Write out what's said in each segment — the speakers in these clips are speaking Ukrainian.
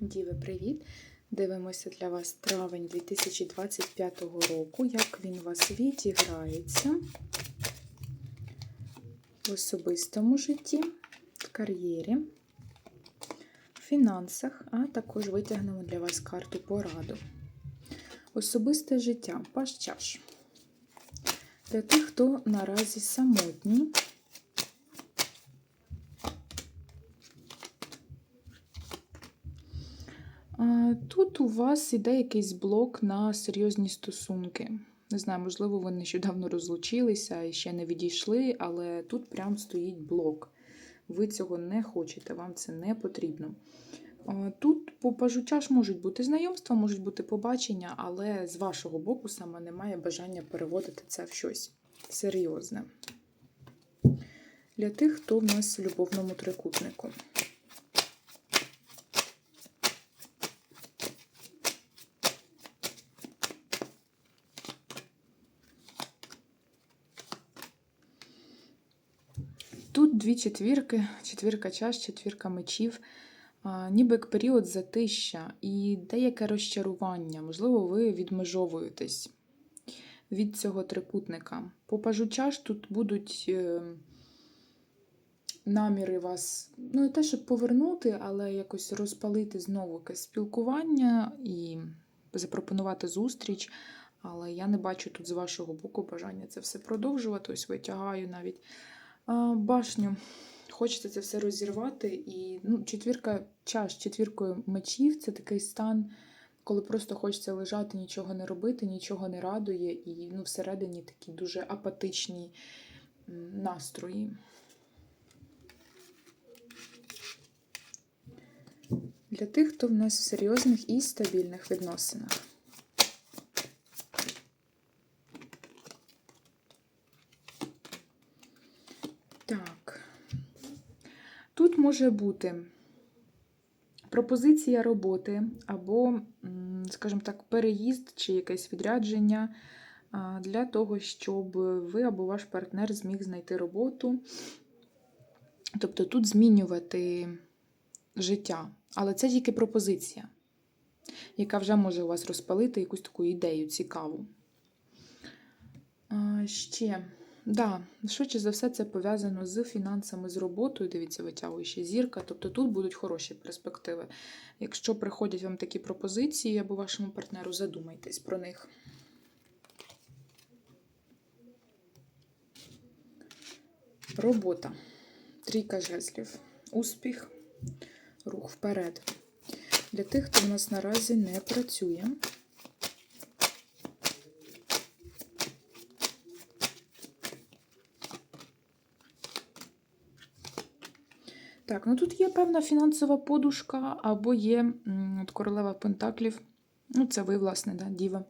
Діви, привіт! Дивимося для вас травень 2025 року, як він у вас відіграється в особистому житті, в кар'єрі, в фінансах, а також витягнемо для вас карту пораду. Особисте життя, паш чаш. Для тих, хто наразі самотній. Тут у вас іде якийсь блок на серйозні стосунки. Не знаю, можливо, ви нещодавно розлучилися і ще не відійшли, але тут прям стоїть блок. Ви цього не хочете, вам це не потрібно. Тут по пажу чаш можуть бути знайомства, можуть бути побачення, але з вашого боку саме немає бажання переводити це в щось серйозне. Для тих, хто в нас в любовному трикутнику. Дві четвірки, четвірка чаш, четвірка мечів, ніби як період затища і деяке розчарування. Можливо, ви відмежовуєтесь від цього трикутника. По пажу чаш тут будуть е, наміри вас, ну не те, щоб повернути, але якось розпалити знову якесь спілкування і запропонувати зустріч. Але я не бачу тут з вашого боку бажання це все продовжувати. Ось витягаю навіть башню. Хочеться це все розірвати. І ну, четвірка чаш, четвіркою мечів це такий стан, коли просто хочеться лежати, нічого не робити, нічого не радує, і ну, всередині такі дуже апатичні настрої. Для тих, хто в нас в серйозних і стабільних відносинах. Так. Тут може бути пропозиція роботи або, скажімо так, переїзд чи якесь відрядження для того, щоб ви або ваш партнер зміг знайти роботу. Тобто тут змінювати життя. Але це тільки пропозиція, яка вже може у вас розпалити якусь таку ідею цікаву. Ще. Да, швидше за все, це пов'язано з фінансами, з роботою. Дивіться, витягує ще зірка. Тобто тут будуть хороші перспективи. Якщо приходять вам такі пропозиції або вашому партнеру, задумайтесь про них. Робота. Трійка жезлів. Успіх. Рух вперед. Для тих, хто в нас наразі не працює. Так, ну тут є певна фінансова подушка, або є от королева Пентаклів. Ну, це ви, власне, да, діва.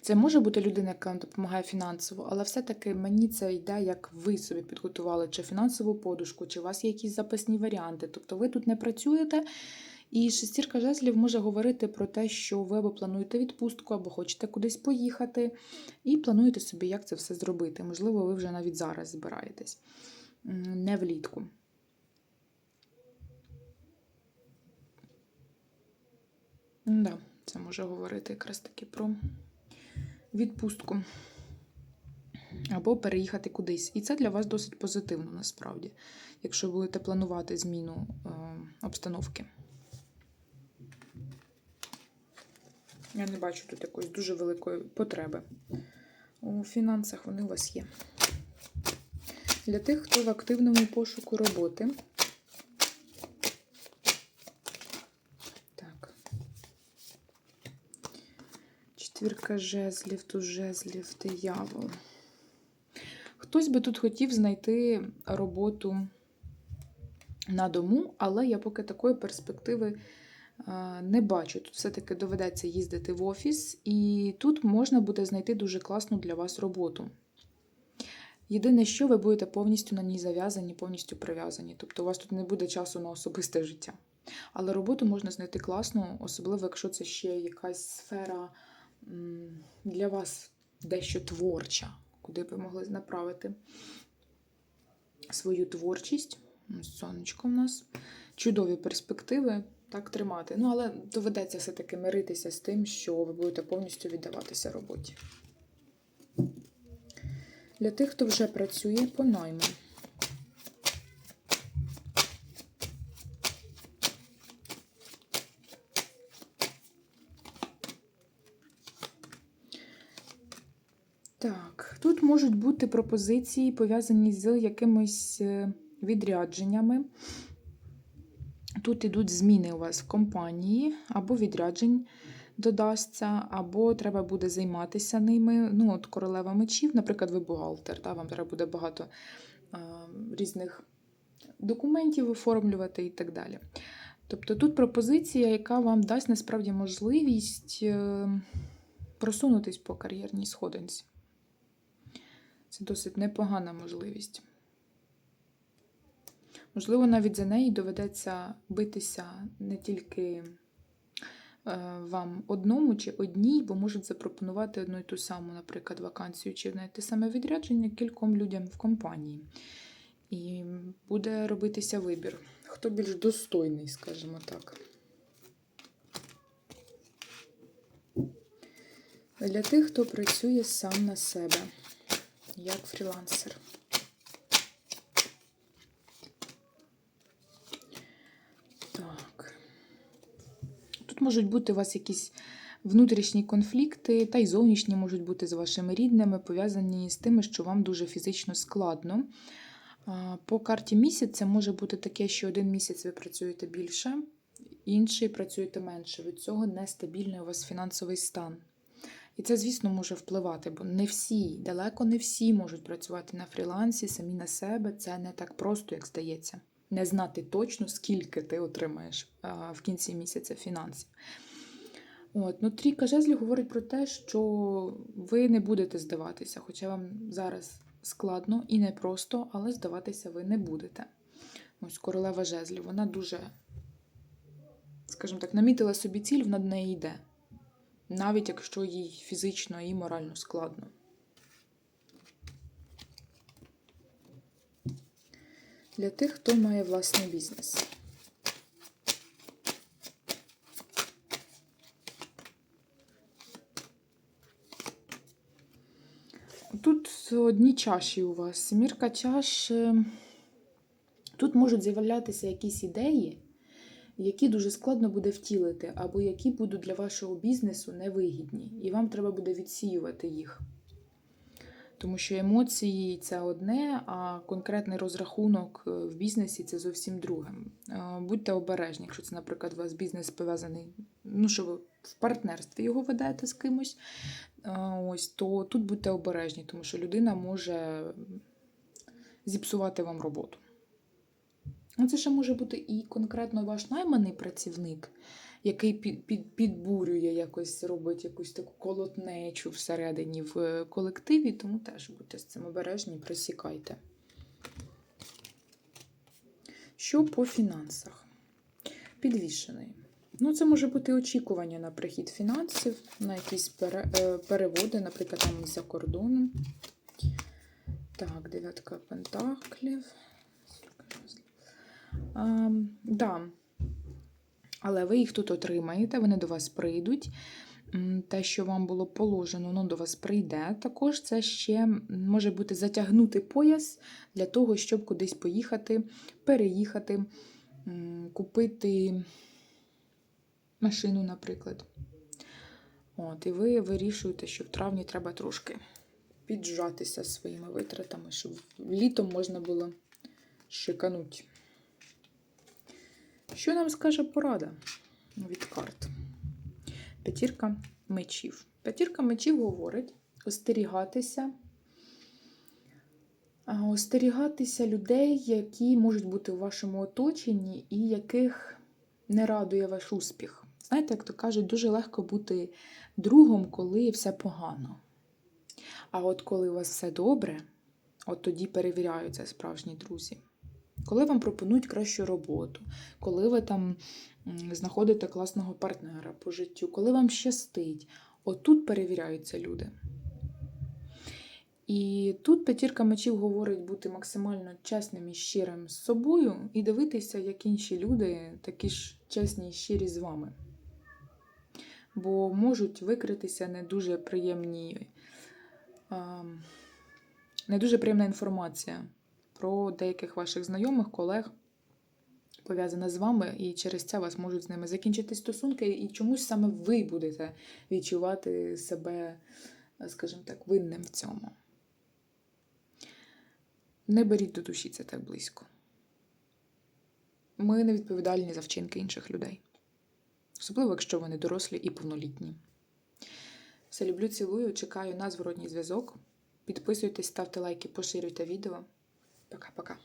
Це може бути людина, яка вам допомагає фінансово, але все-таки мені це йде, як ви собі підготували чи фінансову подушку, чи у вас є якісь запасні варіанти. Тобто ви тут не працюєте. І шестірка жезлів може говорити про те, що ви або плануєте відпустку, або хочете кудись поїхати, і плануєте собі, як це все зробити. Можливо, ви вже навіть зараз збираєтесь, не влітку. Да, це може говорити якраз таки про відпустку. Або переїхати кудись. І це для вас досить позитивно насправді, якщо будете планувати зміну е, обстановки. Я не бачу тут якоїсь дуже великої потреби. У фінансах вони у вас є. Для тих, хто в активному пошуку роботи. Так. Четвірка жезлів, тут жезлів, диявол. Хтось би тут хотів знайти роботу на дому, але я поки такої перспективи е, не бачу. Тут все-таки доведеться їздити в офіс, і тут можна буде знайти дуже класну для вас роботу. Єдине, що ви будете повністю на ній зав'язані, повністю прив'язані. Тобто у вас тут не буде часу на особисте життя. Але роботу можна знайти класну, особливо, якщо це ще якась сфера для вас дещо творча, куди ви могли направити свою творчість. Сонечко в нас. Чудові перспективи. так тримати. Ну, але доведеться все-таки миритися з тим, що ви будете повністю віддаватися роботі. Для тих, хто вже працює по найму. Так, тут можуть бути пропозиції, пов'язані з якимись е, відрядженнями. Тут ідуть зміни у вас в компанії, або відряджень додасться, або треба буде займатися ними. Ну, от королева мечів, наприклад, ви бухгалтер, та, вам треба буде багато е, різних документів оформлювати і так далі. Тобто тут пропозиція, яка вам дасть насправді можливість е, просунутись по кар'єрній сходинці. Це досить непогана можливість. Можливо, навіть за неї доведеться битися не тільки е, вам одному чи одній, бо можуть запропонувати одну і ту саму, наприклад, вакансію чи навіть те саме відрядження кільком людям в компанії. І буде робитися вибір. Хто більш достойний, скажімо так. Для тих, хто працює сам на себе, як фрілансер. Так. Тут можуть бути у вас якісь внутрішні конфлікти, та й зовнішні можуть бути з вашими рідними, пов'язані з тими, що вам дуже фізично складно. По карті місяць це може бути таке, що один місяць ви працюєте більше, інший працюєте менше. Від цього нестабільний у вас фінансовий стан. І це, звісно, може впливати, бо не всі, далеко не всі можуть працювати на фрілансі, самі на себе. Це не так просто, як здається. Не знати точно, скільки ти отримаєш в кінці місяця фінансів. От, ну, трійка жезлів говорить про те, що ви не будете здаватися, хоча вам зараз складно і непросто, але здаватися ви не будете. Ось королева жезлів, вона дуже, скажімо так, намітила собі ціль, вона до неї йде. Навіть якщо їй фізично і морально складно. Для тих, хто має власний бізнес. Тут одні чаші у вас. Сімірка чаш. е, Тут можуть з'являтися якісь ідеї, які дуже складно буде втілити, або які будуть для вашого бізнесу невигідні, і вам треба буде відсіювати їх. Тому що емоції це одне, а конкретний розрахунок е, в бізнесі це зовсім друге. Е, Будьте обережні, якщо це, наприклад, у вас бізнес пов'язаний, ну що ви в партнерстві його ведете з кимось, е, ось, то тут будьте обережні, тому що людина може зіпсувати вам роботу. Ну, Це ще може бути і конкретно ваш найманий працівник, який під, під, підбурює якось, робить якусь таку колотнечу всередині в е, колективі, тому теж будьте з цим обережні, присікайте. Що по фінансах? Підвішений. Ну, це може бути очікування на прихід фінансів, на якісь пере, е, переводи, наприклад, там з-за кордону. Так, дев'ятка пентаклів. А, да. Але ви їх тут отримаєте, вони до вас прийдуть. Те, що вам було положено, воно до вас прийде. Також це ще може бути затягнути пояс для того, щоб кудись поїхати, переїхати, купити машину, наприклад. От, і ви вирішуєте, що в травні треба трошки піджатися своїми витратами, щоб літом можна було шикануть. Що нам скаже порада від карт? П'ятірка мечів. П'ятірка мечів говорить остерігатися, остерігатися людей, які можуть бути у вашому оточенні і яких не радує ваш успіх. Знаєте, як то кажуть, дуже легко бути другом, коли все погано. А от коли у вас все добре, от тоді перевіряються справжні друзі. Коли вам пропонують кращу роботу, коли ви там знаходите класного партнера по життю, коли вам щастить, отут перевіряються люди. І тут п'ятірка мечів говорить бути максимально чесним і щирим з собою і дивитися, як інші люди такі ж чесні і щирі з вами. Бо можуть викритися не дуже приємні, не дуже приємна інформація про деяких ваших знайомих, колег, пов'язана з вами, і через це вас можуть з ними закінчити стосунки, і чомусь саме ви будете відчувати себе, скажімо так, винним в цьому. Не беріть до душі це так близько. Ми не відповідальні за вчинки інших людей. Особливо, якщо вони дорослі і повнолітні. Все люблю, цілую, чекаю на зворотній зв'язок. Підписуйтесь, ставте лайки, поширюйте відео. Пока-пока.